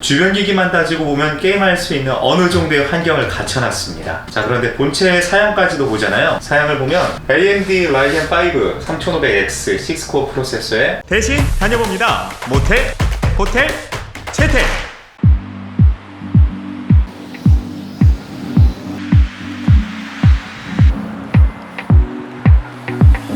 주변 기기만 따지고 보면 게임할 수 있는 어느 정도의 환경을 갖춰놨습니다. 자, 그런데 본체 사양까지도 보잖아요. 사양을 보면 AMD Ryzen 5 3500X 6코어 프로세서에 대신 다녀봅니다. 모텔, 호텔, 채텔.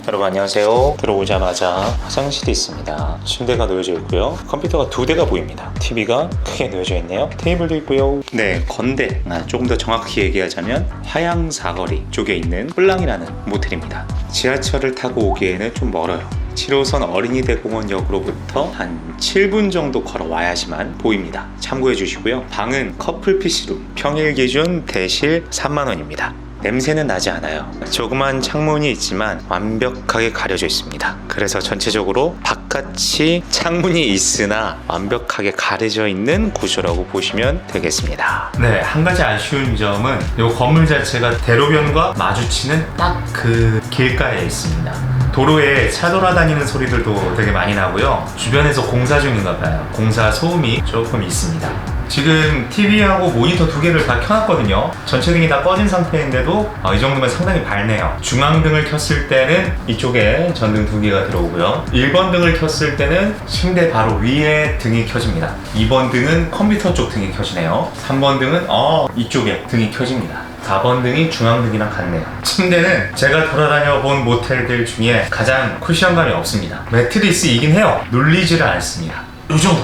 여러분 안녕하세요. 들어오자마자 화장실이 있습니다. 침대가 놓여져 있고요. 컴퓨터가 두 대가 보입니다. TV가 크게 놓여져 있네요. 테이블도 있고요. 네, 건대. 아, 조금 더 정확히 얘기하자면 화양 사거리 쪽에 있는 뿔랑이라는 모텔입니다. 지하철을 타고 오기에는 좀 멀어요. 7호선 어린이대공원역으로부터 한 7분 정도 걸어와야지만 보입니다. 참고해 주시고요. 방은 커플 PC룸, 평일 기준 대실 3만원입니다. 냄새는 나지 않아요. 조그만 창문이 있지만 완벽하게 가려져 있습니다. 그래서 전체적으로 바깥이 창문이 있으나 완벽하게 가려져 있는 구조라고 보시면 되겠습니다. 네, 한 가지 아쉬운 점은 이 건물 자체가 대로변과 마주치는 딱 그 길가에 있습니다. 도로에 차 돌아다니는 소리들도 되게 많이 나고요. 주변에서 공사 중인가 봐요. 공사 소음이 조금 있습니다. 지금 TV하고 모니터 두 개를 다 켜놨거든요. 전체 등이 다 꺼진 상태인데도 어, 이 정도면 상당히 밝네요. 중앙등을 켰을 때는 이쪽에 전등 두 개가 들어오고요. 1번 등을 켰을 때는 침대 바로 위에 등이 켜집니다. 2번 등은 컴퓨터 쪽 등이 켜지네요. 3번 등은 어 이쪽에 등이 켜집니다. 4번 등이 중앙등이랑 같네요. 침대는 제가 돌아다녀 본 모텔들 중에 가장 쿠션감이 없습니다. 매트리스이긴 해요. 눌리지를 않습니다.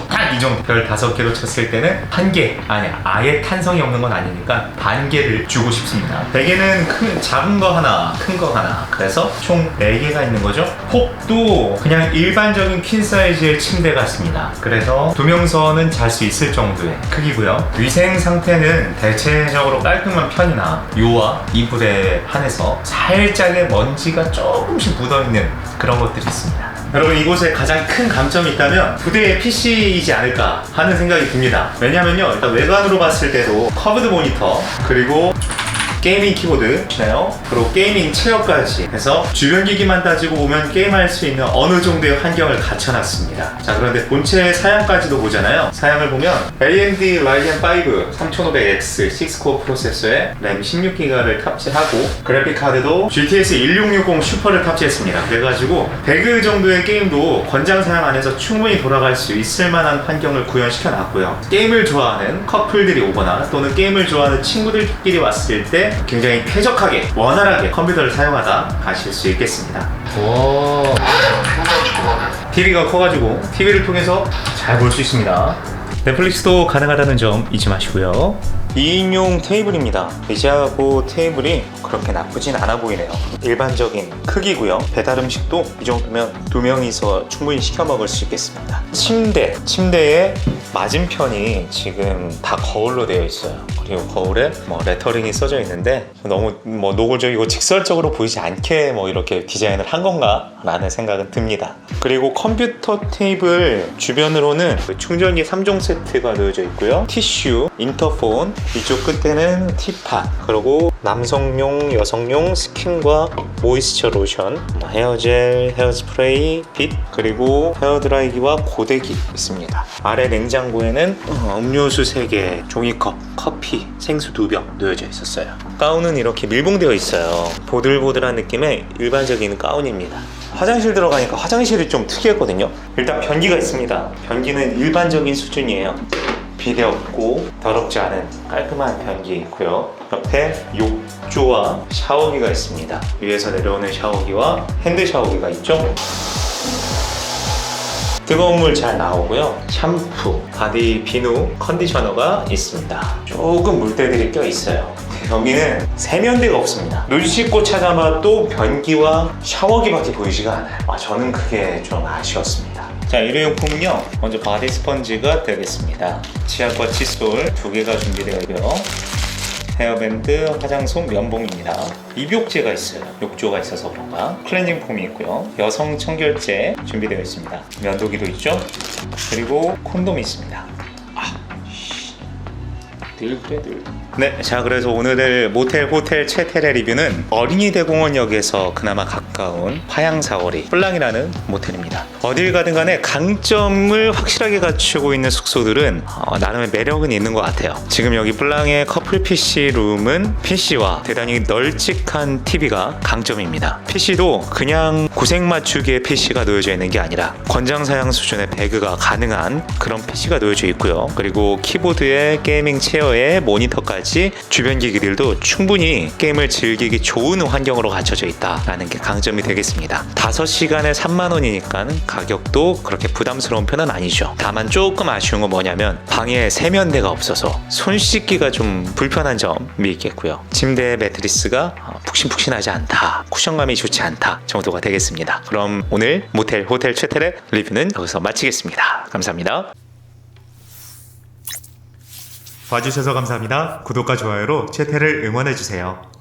딱 이 정도. 별 다섯 개로 쳤을 때는 한 개, 아니야. 아예 탄성이 없는 건 아니니까 반 개를 주고 싶습니다. 베개는 큰, 작은 거 하나, 큰 거 하나. 그래서 총네 개가 있는 거죠. 폭도 그냥 일반적인 퀸 사이즈의 침대 같습니다. 그래서 두 명서는 잘 수 있을 정도의 크기고요. 위생 상태는 대체적으로 깔끔한 편이나 요와 이불에 한해서 살짝의 먼지가 조금씩 묻어있는 그런 것들이 있습니다. 여러분 이곳에 가장 큰 감점이 있다면 부대의 PC이지 않을까 하는 생각이 듭니다. 왜냐면요 일단 외관으로 봤을 때도 커브드 모니터 그리고 게이밍 키보드 시나요? 그리고 게이밍 체어까지 해서 주변 기기만 따지고 보면 게임할 수 있는 어느 정도의 환경을 갖춰놨습니다. 자 그런데 본체 사양까지도 보잖아요. 사양을 보면 AMD Ryzen 5 3500X 6코어 프로세서에 램 16기가를 탑재하고 그래픽 카드도 GTX 1660 슈퍼를 탑재했습니다. 그래가지고 배그 정도의 게임도 권장 사양 안에서 충분히 돌아갈 수 있을 만한 환경을 구현시켜 놨고요. 게임을 좋아하는 커플들이 오거나 또는 게임을 좋아하는 친구들끼리 왔을 때 굉장히 쾌적하게 원활하게 컴퓨터를 사용하다 가실 수 있겠습니다. 와. TV가 커가지고 TV를 통해서 잘 볼 수 있습니다. 넷플릭스도 가능하다는 점 잊지 마시고요. 2인용 테이블입니다. 의자하고 테이블이 그렇게 나쁘진 않아 보이네요. 일반적인 크기고요. 배달 음식도 이 정도면 두 명이서 충분히 시켜 먹을 수 있겠습니다. 침대, 침대의 맞은편이 지금 다 거울로 되어 있어요. 그리고 거울에 뭐 레터링이 써져 있는데 너무 뭐 노골적이고 직설적으로 보이지 않게 뭐 이렇게 디자인을 한 건가 라는 생각은 듭니다. 그리고 컴퓨터 테이블 주변으로는 그 충전기 3종 세트가 놓여져 있고요. 티슈, 인터폰, 이쪽 끝에는 티팟, 그리고 남성용, 여성용 스킨과 모이스처 로션, 뭐 헤어젤, 헤어스프레이, 빗, 그리고 헤어드라이기와 고데기 있습니다. 아래 냉장고에는 어, 음료수 3개, 종이컵, 커피, 생수 2병 놓여져 있었어요. 가운은 이렇게 밀봉되어 있어요. 보들보들한 느낌의 일반적인 가운입니다. 화장실 들어가니까 화장실이 좀 특이했거든요. 일단 변기가 있습니다. 변기는 일반적인 수준이에요. 비대 없고 더럽지 않은 깔끔한 변기 있고요. 옆에 욕조와 샤워기가 있습니다. 위에서 내려오는 샤워기와 핸드 샤워기가 있죠. 뜨거운 물 잘 나오고요. 샴푸, 바디 비누, 컨디셔너가 있습니다. 조금 물때들이 껴 있어요. 여기는 세면대가 없습니다. 눈 씻고 찾아봐도 변기와 샤워기밖에 보이지가 않아요. 아, 저는 그게 좀 아쉬웠습니다. 자, 일회용품은요. 먼저 바디 스펀지가 되겠습니다. 치약과 칫솔 두 개가 준비되어 있고요. 헤어밴드, 화장솜, 면봉입니다. 입욕제가 있어요. 욕조가 있어서 그런가. 클렌징 폼이 있고요. 여성 청결제 준비되어 있습니다. 면도기도 있죠. 그리고 콘돔이 있습니다. 아, 늘 그래 늘. 네, 자 그래서 오늘의 모텔 호텔 채텔의 리뷰는 어린이 대공원역에서 그나마 가까운 파양사거리 뿔랑이라는 모텔입니다. 어딜 가든 간에 강점을 확실하게 갖추고 있는 숙소들은 어, 나름의 매력은 있는 것 같아요. 지금 여기 뿔랑의 커플 PC 룸은 PC와 대단히 널찍한 TV가 강점입니다. PC도 그냥 고생 맞추기의 PC가 놓여져 있는 게 아니라 권장 사양 수준의 배그가 가능한 그런 PC가 놓여져 있고요. 그리고 키보드에 게이밍 체어 에 모니터까지 주변 기기들도 충분히 게임을 즐기기 좋은 환경으로 갖춰져 있다라는 게 강점이 되겠습니다. 5시간에 3만 원이니까 가격도 그렇게 부담스러운 편은 아니죠. 다만 조금 아쉬운 건 뭐냐면 방에 세면대가 없어서 손 씻기가 좀 불편한 점이 있겠고요. 침대 매트리스가 어, 푹신푹신하지 않다. 쿠션감이 좋지 않다 정도가 되겠습니다. 그럼 오늘 모텔 호텔 최텔의 리뷰는 여기서 마치겠습니다. 감사합니다. 봐주셔서 감사합니다. 구독과 좋아요로 채태를 응원해주세요.